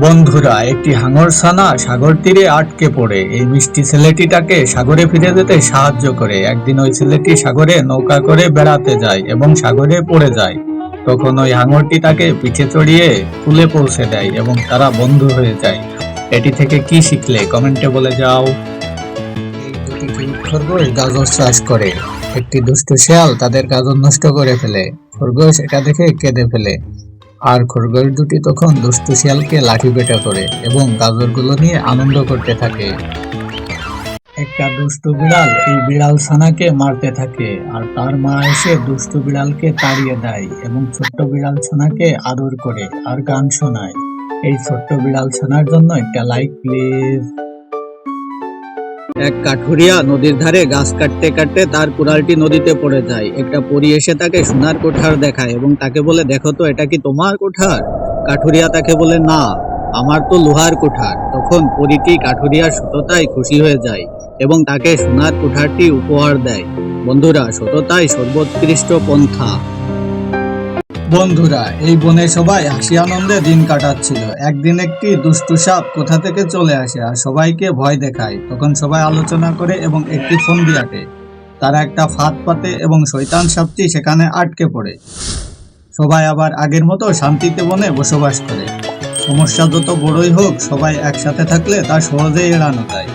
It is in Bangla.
বন্ধুরা, একটি হাঙর ছানা সাগর তীরে আটকে পড়ে। এই মিষ্টি ছেলেটি তাকে সাগরে ফিরে যেতে সাহায্য করে। একদিন ওই ছেলেটি সাগরে নৌকা করে বেড়াতে যায় এবং সাগরে পড়ে যায়। তখন ওই হাঙরটি তাকে পিঠে চড়িয়ে কুলে পৌঁছে দেয় এবং তারা বন্ধু হয়ে যায়। এটি থেকে কি শিখলে? কমেন্টে বলে যাও। খরগোশ গাজর চাষ করে। একটি দুষ্ট শেয়াল তাদের গাজর নষ্ট করে ফেলে। খরগোশ এটা দেখে কেঁদে ফেলে। আর খরগোশ দুটি তখন দুষ্টু শিয়ালকে লাঠি পেটা করে এবং গাজরগুলো নিয়ে আনন্দ করতে থাকে। একটা দুষ্টু বিড়াল এই বিড়াল ছানাকে মারতে থাকে আর তার মা এসে দুষ্টু বিড়ালকে তাড়িয়ে দেয় এবং ছোট্ট বিড়াল ছানাকে আদর করে আর গান শোনায়। এই ছোট্ট বিড়াল ছানার জন্য একটা লাইক, প্লিজ। এক কাঠুরিয়া নদীর ধারে গাছ কাটতে কাটতে তার কুড়ালটি নদীতে পড়ে যায়। একটা পরী এসে তাকে সোনার কোঠার দেখায় এবং তাকে বলে, দেখো তো, এটা কি তোমার কোঠার? কাঠুরিয়া তাকে বলে, না, আমার তো লোহার কোঠার। তখন পরীটি কাঠুরিয়ার সততায় খুশি হয়ে যায় এবং তাকে সোনার কোঠারটি উপহার দেয়। বন্ধুরা, সততাই সর্বোৎকৃষ্ট পন্থা। বন্ধুরা, এই বনে সবাই হাসি আনন্দে দিন কাটাচ্ছিল। একদিন একটি দুষ্টু সাপ কোথা থেকে চলে আসে আর সবাইকে ভয় দেখায়। তখন সবাই আলোচনা করে এবং একটি ফন্দি আঁটে তারা একটা ফাঁদ পাতে এবং শৈতান সাপটি সেখানে আটকে পড়ে। সবাই আবার আগের মতো শান্তিতে বনে বসবাস করে। সমস্যা যত বড়ই হোক, সবাই একসাথে থাকলে তা সহজেই এড়ানো যায়।